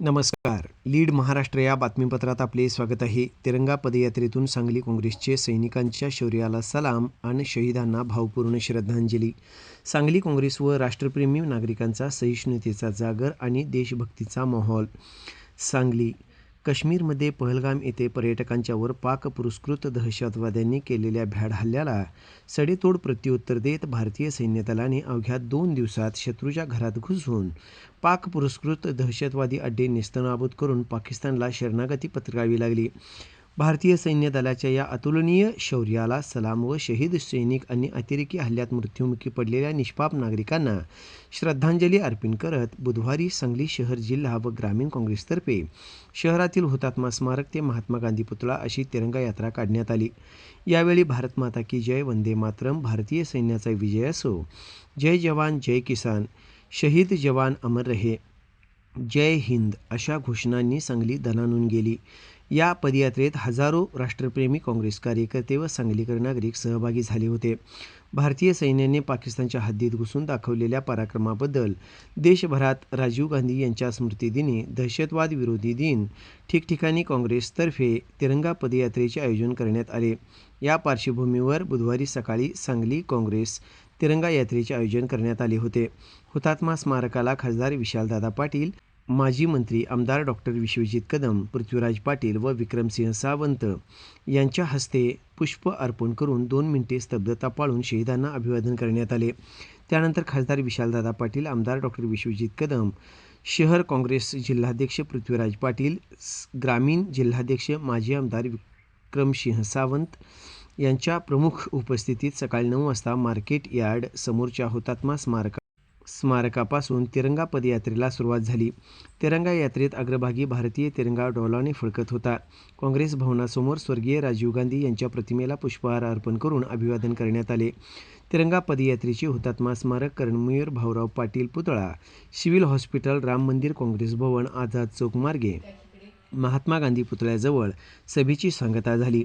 नमस्कार. लीड महाराष्ट्र या बातमीपत्रात आपले स्वागत आहे. तिरंगा पदयात्रेतून सांगली काँग्रेसचे सैनिकांच्या शौर्याला सलाम आणि शहीदांना भावपूर्ण श्रद्धांजली. सांगली काँग्रेस व राष्ट्रप्रेमी नागरिकांचा सहिष्णुतेचा जागर आणि देशभक्तीचा माहोल. सांगली काश्मीरमध्ये पहलगाम येथे पर्यटकांच्यावर पाक पुरस्कृत दहशतवाद्यांनी केलेल्या भ्याड हल्ल्याला सडेतोड प्रत्युत्तर देत भारतीय सैन्यदलाने अवघ्या दोन दिवसात शत्रूच्या घरात घुसून पाक पुरस्कृत दहशतवादी अड्डे नेस्तनाबूत करून पाकिस्तानला शरणागती पत्करावी लागली. भारतीय सैन्य दलाच्या या अतुलनीय शौर्याला सलाम व शहीद सैनिक आणि अतिरेकी हल्ल्यात मृत्युमुखी पडलेल्या निष्पाप नागरिकांना श्रद्धांजली अर्पण करत बुधवारी सांगली शहर जिल्हा व ग्रामीण काँग्रेसतर्फे शहरातील हुतात्मा स्मारक ते महात्मा गांधी पुतळा अशी तिरंगा यात्रा काढण्यात आली. यावेळी भारत माता की जय वंदे मातरम भारतीय सैन्याचा विजय असो. जय जवान जय किसान शहीद जवान अमर रहे जय हिंद अशा घोषणांनी सांगली दणानून गेली. या पदयात्रेत हजारो राष्ट्रप्रेमी काँग्रेस कार्यकर्ते व सांगलीकर नागरिक सहभागी झाले होते. भारतीय सैन्याने पाकिस्तानच्या हद्दीत घुसून दाखवलेल्या पराक्रमाबद्दल देशभरात राजीव गांधी यांच्या स्मृतिदिनी दहशतवाद विरोधी दिन ठिकठिकाणी काँग्रेसतर्फे तिरंगा पदयात्रेचे आयोजन करण्यात आले. या पार्श्वभूमीवर बुधवारी सकाळी सांगली काँग्रेस तिरंगा यात्रेचे आयोजन करण्यात आले होते. हुतात्मा स्मारकाला खासदार विशालदादा पाटील माजी मंत्री आमदार डॉक्टर विश्वजित कदम पृथ्वीराज पाटील व विक्रमसिंह सावंत यांच्या हस्ते पुष्प अर्पण करून दोन मिनिटे स्तब्धता पाळून शहीदांना अभिवादन करण्यात आले. त्यानंतर खासदार विशालदादा पाटील आमदार डॉक्टर विश्वजित कदम शहर काँग्रेस जिल्हाध्यक्ष पृथ्वीराज पाटील ग्रामीण जिल्हाध्यक्ष माजी आमदार विक्रमसिंह सावंत यांच्या प्रमुख उपस्थितीत सकाळी नऊ वाजता मार्केट यार्ड समोरच्या हुतात्मा स्मारक स्मारकापासून तिरंगा पदयात्रेला सुरुवात झाली. तिरंगा यात्रेत अग्रभागी भारतीय तिरंगा डौलाने फडकत होता. काँग्रेस भवनासमोर स्वर्गीय राजीव गांधी यांच्या प्रतिमेला पुष्पहार अर्पण करून अभिवादन करण्यात आले. तिरंगा पदयात्रेचे हुतात्मा स्मारक कर्णमयूर भाऊराव पाटील पुतळा सिव्हिल हॉस्पिटल राम मंदिर काँग्रेस भवन आझाद चौक मार्गे महात्मा गांधी पुतळ्याजवळ सभेची सांगता झाली.